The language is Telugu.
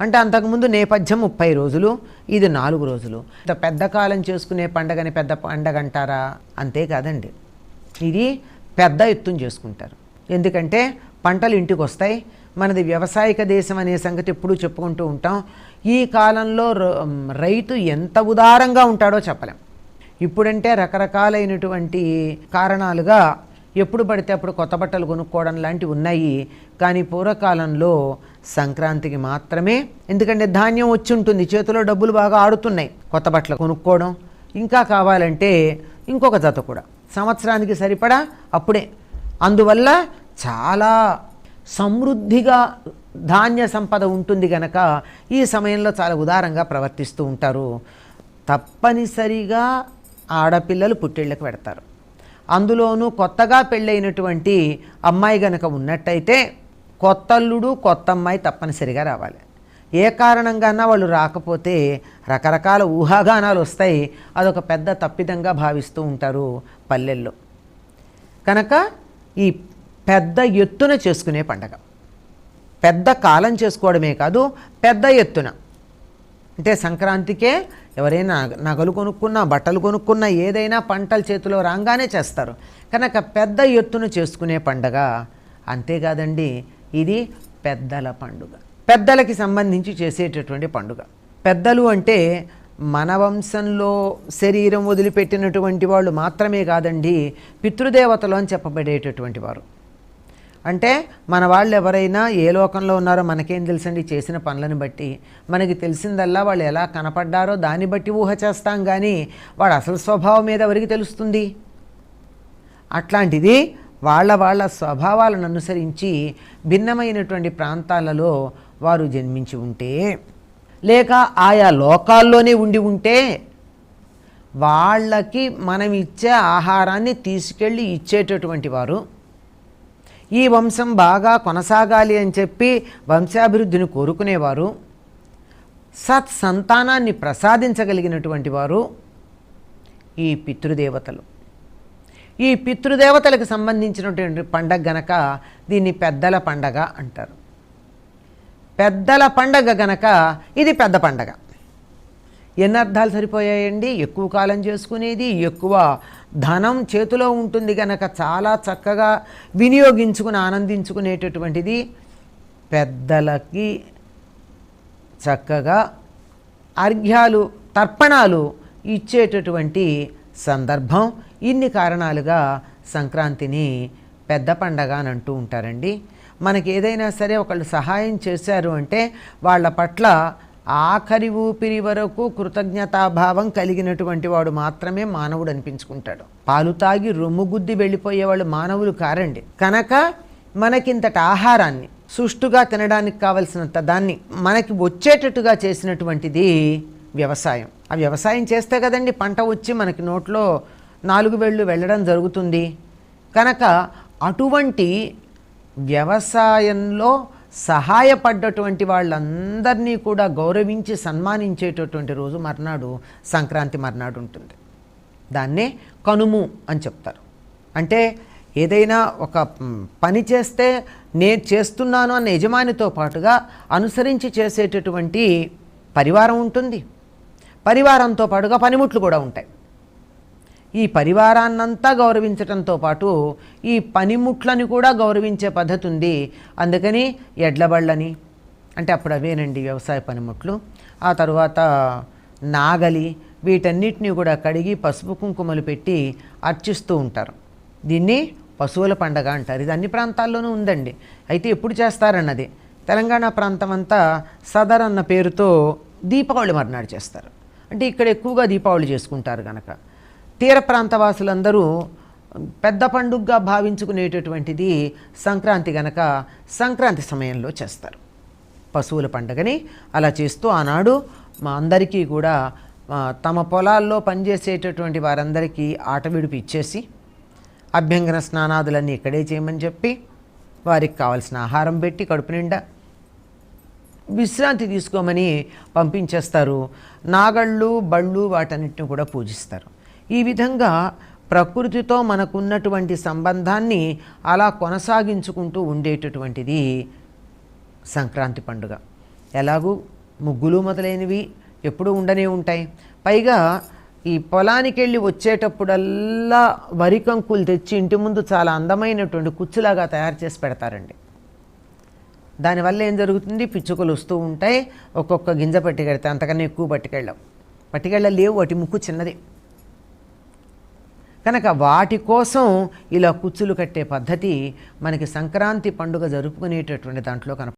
అంటే అంతకుముందు నేపథ్యం ముప్పై రోజులు ఇది నాలుగు రోజులు. ఇంత పెద్ద కాలం చేసుకునే పండగని పెద్ద పండగ అంటారా? అంతేకాదండి ఇది పెద్ద ఎత్తున చేసుకుంటారు. ఎందుకంటే పంటలు ఇంటికి వస్తాయి. మనది వ్యవసాయక దేశం అనే సంగతి ఎప్పుడూ చెప్పుకుంటూ ఉంటాం. ఈ కాలంలో ర- రైతు ఎంత ఉదారంగా ఉంటాడో చెప్పలేం. ఇప్పుడంటే రకరకాలైనటువంటి కారణాలుగా ఎప్పుడు పడితే అప్పుడు కొత్త బట్టలు కొనుక్కోవడం లాంటివి ఉన్నాయి. కానీ పూర్వకాలంలో సంక్రాంతికి మాత్రమే ఎందుకంటే ధాన్యం వచ్చి ఉంటుంది. చేతిలో డబ్బులు బాగా ఆడుతున్నాయి. కొత్త బట్టలు కొనుక్కోవడం. ఇంకా కావాలంటే ఇంకొక జత కూడా. సంవత్సరానికి సరిపడా అప్పుడే. అందువల్ల చాలా సమృద్ధిగా ధాన్య సంపద ఉంటుంది గనక ఈ సమయంలో చాలా ఉదారంగా ప్రవర్తిస్తూ ఉంటారు. తప్పనిసరిగా ఆడపిల్లలు పుట్టిళ్ళకు పెడతారు. అందులోనూ కొత్తగా పెళ్ళైనటువంటి అమ్మాయి గనక ఉన్నట్టయితే కొత్తల్లుడు కొత్త అమ్మాయి తప్పనిసరిగా రావాలి. ఏ కారణంగానా వాళ్ళు రాకపోతే రకరకాల ఊహాగానాలు వస్తాయి. అదొక పెద్ద తప్పిదంగా భావిస్తూ ఉంటారు పల్లెల్లో. కనుక ఈ పెద్ద ఎత్తున చేసుకునే పండగ. పెద్ద కాలం చేసుకోవడమే కాదు పెద్ద ఎత్తున. అంటే సంక్రాంతికే ఎవరైనా నగలు కొనుక్కున్నా బట్టలు కొనుక్కున్నా ఏదైనా పంటలు చేతిలో రాగానే చేస్తారు. కనుక పెద్ద ఎత్తున చేసుకునే పండగ అంతేకాదండి ఇది పెద్దల పండుగ. పెద్దలకి సంబంధించి చేసేటటువంటి పండుగ. పెద్దలు అంటే మన వంశంలో శరీరం వదిలిపెట్టినటువంటి వాళ్ళు మాత్రమే కాదండి పితృదేవతలు అని చెప్పబడేటటువంటి వారు. అంటే మన వాళ్ళు ఎవరైనా ఏ లోకంలో ఉన్నారో మనకేం తెలుసండి? చేసిన పనులను బట్టి. మనకి తెలిసిందల్లా వాళ్ళు ఎలా కనపడ్డారో దాన్ని బట్టి ఊహ చేస్తాం కానీ వాడు అసలు స్వభావం మీద ఎవరికి తెలుస్తుంది? అట్లాంటిది వాళ్ళ వాళ్ళ స్వభావాలను అనుసరించి భిన్నమైనటువంటి ప్రాంతాలలో వారు జన్మించి ఉంటే లేక ఆయా లోకాల్లోనే ఉండి ఉంటే వాళ్ళకి మనం ఇచ్చే ఆహారాన్ని తీసుకెళ్ళి ఇచ్చేటటువంటి వారు ఈ వంశం బాగా కొనసాగాలి అని చెప్పి వంశాభివృద్ధిని కోరుకునేవారు. సత్ సంతానాన్ని ప్రసాదించగలిగినటువంటి వారు ఈ పితృదేవతలు. ఈ పితృదేవతలకు సంబంధించినటువంటి పండగ గనక దీన్ని పెద్దల పండగ అంటారు. పెద్దల పండగ గనక ఇది పెద్ద పండగ. ఎన్ని అర్థాలు సరిపోయాయండి? ఎక్కువ కాలం చేసుకునేది ఎక్కువ ధనం చేతిలో ఉంటుంది కనుక చాలా చక్కగా వినియోగించుకుని ఆనందించుకునేటటువంటిది పెద్దలకి చక్కగా అర్ఘ్యాలు తర్పణాలు ఇచ్చేటటువంటి సందర్భం. ఇన్ని కారణాలుగా సంక్రాంతిని పెద్ద పండగ అని అంటూ ఉంటారండి. మనకి ఏదైనా సరే ఒకళ్ళు సహాయం చేశారు అంటే వాళ్ళ పట్ల ఆఖరి ఊపిరి వరకు కృతజ్ఞతాభావం కలిగినటువంటి వాడు మాత్రమే మానవుడు అనిపించుకుంటాడు. పాలు తాగి రొమ్ము గుద్ది వెళ్ళిపోయేవాళ్ళు మానవులు కారండి. కనుక మనకింతటి ఆహారాన్ని సుష్టుగా తినడానికి కావలసినంత దాన్ని మనకి వచ్చేటట్టుగా చేసినటువంటిది వ్యవసాయం. ఆ వ్యవసాయం చేస్తే కదండి పంట వచ్చి మనకి నోట్లో నాలుగు వేళ్ళు వెళ్ళడం జరుగుతుంది. కనుక అటువంటి వ్యవసాయంలో సహాయపడ్డటువంటి వాళ్ళందరినీ కూడా గౌరవించి సన్మానించేటటువంటి రోజు మర్నాడు సంక్రాంతి మర్నాడు ఉంటుంది. దాన్నే కనుము అని చెప్తారు. అంటే ఏదైనా ఒక పని చేస్తే నేను చేస్తున్నాను అన్న యజమానితో పాటుగా అనుసరించి చేసేటటువంటి పరివారం ఉంటుంది. పరివారంతో పాటుగా పనిముట్లు కూడా ఉంటాయి. ఈ పరివారాన్నంతా గౌరవించటంతో పాటు ఈ పనిముట్లని కూడా గౌరవించే పద్ధతి ఉంది. అందుకని ఎడ్లబళ్ళని అంటే అప్పుడు అవేనండి వ్యవసాయ పనిముట్లు. ఆ తర్వాత నాగలి వీటన్నిటిని కూడా కడిగి పసుపు కుంకుమలు పెట్టి అర్చిస్తూ ఉంటారు. దీన్ని పశువుల పండగ అంటారు. ఇది అన్ని ప్రాంతాల్లోనూ ఉందండి. అయితే ఎప్పుడు చేస్తారన్నది? తెలంగాణ ప్రాంతం అంతా సదర్ అన్న పేరుతో దీపావళి మర్నాడు చేస్తారు. అంటే ఇక్కడ ఎక్కువగా దీపావళి చేసుకుంటారు కనుక తీర ప్రాంత వాసులందరూ పెద్ద పండుగగా భావించుకునేటటువంటిది సంక్రాంతి గనక సంక్రాంతి సమయంలో చేస్తారు. పశువుల పండుగని అలా చేస్తూ ఆనాడు మా అందరికీ కూడా తమ పొలాల్లో పనిచేసేటటువంటి వారందరికీ ఆట విడుపు ఇచ్చేసి అభ్యంగన స్నానాదులన్నీ ఇక్కడే చేయమని చెప్పి వారికి కావలసిన ఆహారం పెట్టి కడుపు నిండా విశ్రాంతి తీసుకోమని పంపించేస్తారు. నాగళ్ళు బళ్ళు వాటన్నిటిని కూడా పూజిస్తారు. ఈ విధంగా ప్రకృతితో మనకున్నటువంటి సంబంధాన్ని అలా కొనసాగించుకుంటూ ఉండేటటువంటిది సంక్రాంతి పండుగ. ఎలాగూ ముగ్గులు మొదలైనవి ఎప్పుడూ ఉండనే ఉంటాయి. పైగా ఈ పొలానికి వెళ్ళి వచ్చేటప్పుడల్లా వరి కంకులు తెచ్చి ఇంటి ముందు చాలా అందమైనటువంటి కుచ్చులాగా తయారు చేసి పెడతారండి. దానివల్ల ఏం జరుగుతుంది? పిచ్చుకలు వస్తూ ఉంటాయి. ఒక్కొక్క గింజ పట్టుకెళ్తాయి అంతకన్నా ఎక్కువ పట్టుకెళ్ళాం పట్టుకెళ్ళలేవు. వాటి ముక్కు చిన్నది. కనుక వాటి కోసం ఇలా కుచ్చులు కట్టే పద్ధతి మనకి సంక్రాంతి పండుగ జరుపుకునేటటువంటి దాంట్లో కనపడుతుంది.